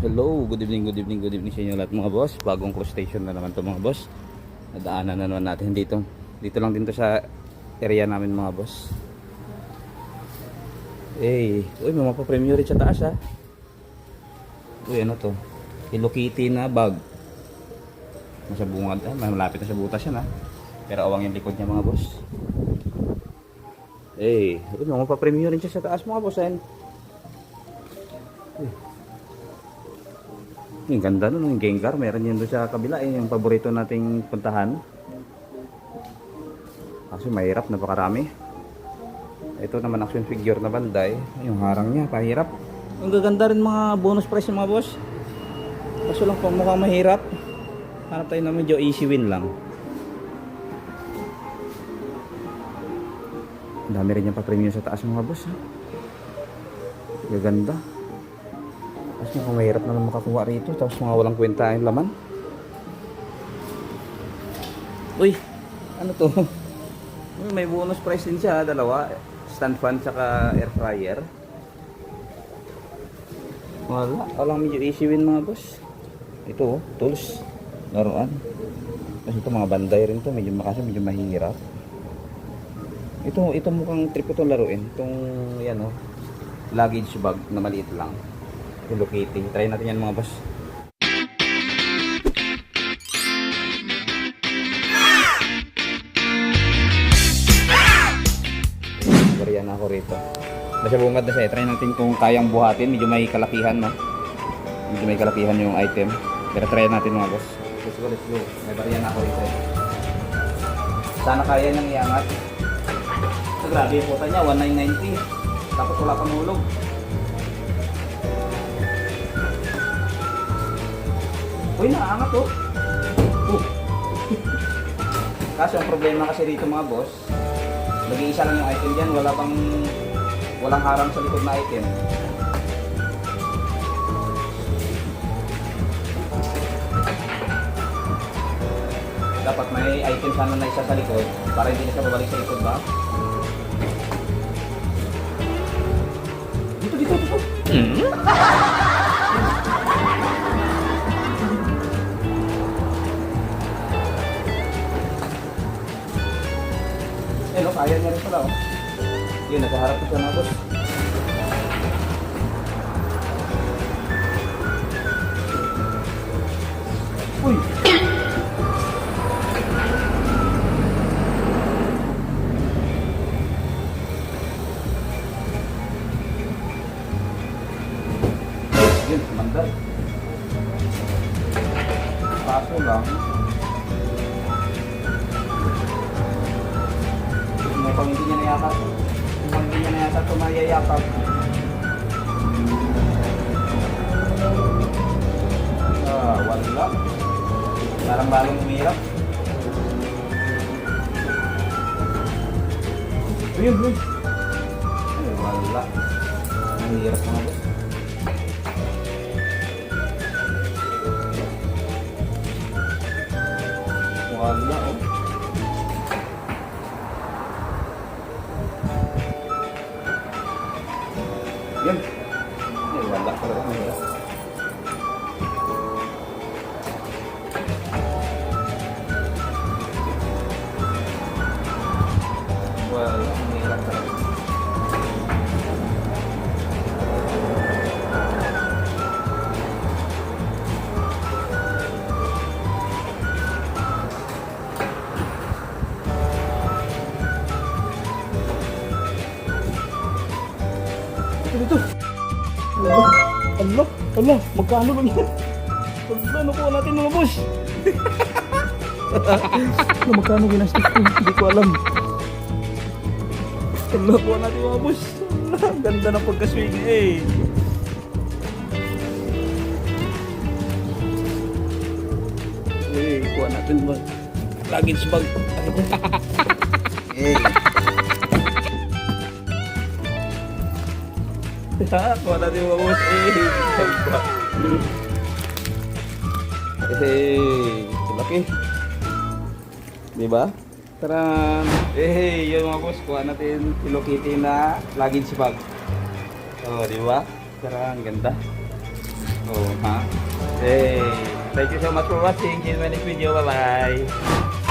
Hello, good evening, good evening, good evening sa inyo lahat mga boss. Bagong close station na naman to mga boss. Nadaanan na naman natin dito. Dito lang din to sa area namin mga boss. Eh, uy, may mapapremyo rin sa taas ha. Uy, ano to? Hello Kitty na bag. Nasa bungad, ah, malapit na sa butas yan ha. Pero awang yung likod niya mga boss. Eh, uy, may mapapremyo rin siya sa taas mga boss. Ayan. Yung ganda nun, yung Gengar. Meron yun doon sa kabila, eh, yung paborito nating puntahan. Kasi mahirap, napakarami. Ito naman action figure na banday. Yung harang niya, pahirap. Ang gaganda rin mga bonus price mga boss. Kaso lang po mukhang mahirap. Hanap tayo na medyo easy win lang. Ang dami rin yung pa-premium sa taas mga boss. Ha? Gaganda. Tapos mukhang mahirap naman makakuha rito. Tapos mga walang kwenta yung laman. Uy! Ano to? Uy, May bonus price din siya. Dalawa. Stand fan tsaka air fryer. Wala. Walang medyo easy win mga boss. Ito oh, tools. Laruan. Tapos ito mga banday rin to. Medyo makasi medyo mahirap. Ito, ito mukhang trip ko itong laruin. Itong, yan oh, luggage bag na maliit lang. Kitty. Try natin yan mga boss. Na ako rito. Nasa bungad na siya. eh. Try natin kung kayang buhatin. Medyo may kalakihan no. Medyo may kalakihan yung item. Pero try natin mga boss. Let's go, let's go. May bariyan na ako rito. eh. Sana kaya niyang iangat. So, grabe yung puta niya. 1990. Tapos wala pang hulog. Uy, nakaangat oh. Uh. Kaso ang problema kasi dito mga boss, nag-iisa lang yung item dyan, wala pang walang harang sa likod na item. Dapat may item sana na isa sa likod para hindi na siya babalik sa likod ba? Dito, dito, dito. No, kaya niya rin pala, oh. Yun, nakaharap ko na, boss. Uy! Yun, mandal. Kaso lang, Mukhang hindi niya nayakap. Mukhang hindi niya nayakap tumayayakap. Ah, wala. Parang lalong umirap. Ayun, ayun. Ay, wala. Ang hirap mga boss. Wala, oh. Ito, dito. Allah, Allah, Allah, magkano ba yan? Magkano ko natin mga boss? ano, magkano ginastos ko? Hindi ko alam. Allah, kuha natin mga boss. Ganda ng pagkaswing eh. Eh, kuha natin ba? Luggage bag. Ano eh. Ha, kuha natin mga boss. Eh. Eh, laki. Di ba? Tara. Eh, yun mga boss. Kuha natin Hello Kitty na luggage bag. Oh, di ba? Tara, ang ganda. Oh, ha? Hey, thank you so much for watching. See you in my next video. Bye-bye.